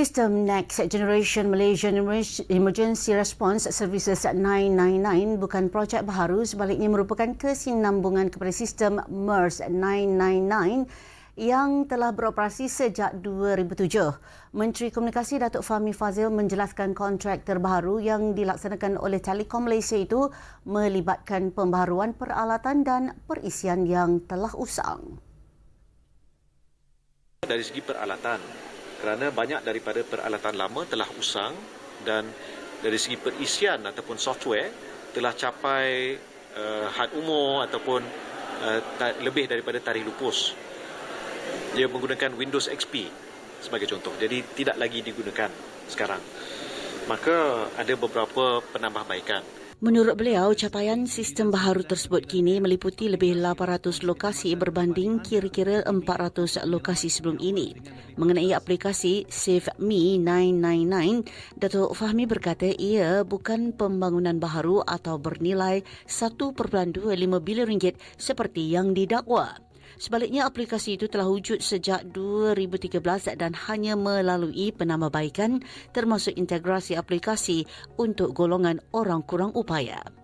Sistem Next Generation Malaysian Emergency Response Services 999 bukan projek baru sebaliknya merupakan kesinambungan kepada sistem MERS 999 yang telah beroperasi sejak 2007. Menteri Komunikasi Datuk Fahmi Fazil menjelaskan kontrak terbaru yang dilaksanakan oleh Telekom Malaysia itu melibatkan pembaharuan peralatan dan perisian yang telah usang. Dari segi peralatan, kerana banyak daripada peralatan lama telah usang dan dari segi perisian ataupun software telah capai uh, had umur ataupun uh, ta- lebih daripada tarikh lupus. Dia menggunakan Windows XP sebagai contoh. Jadi tidak lagi digunakan sekarang. Maka ada beberapa penambahbaikan. Menurut beliau, capaian sistem baharu tersebut kini meliputi lebih 800 lokasi berbanding kira-kira 400 lokasi sebelum ini. Mengenai aplikasi Save Me 999, Datuk Fahmi berkata ia bukan pembangunan baharu atau bernilai 1.25 bilion ringgit seperti yang didakwa. Sebaliknya, aplikasi itu telah wujud sejak 2013 dan hanya melalui penambahbaikan termasuk integrasi aplikasi untuk golongan orang kurang upaya.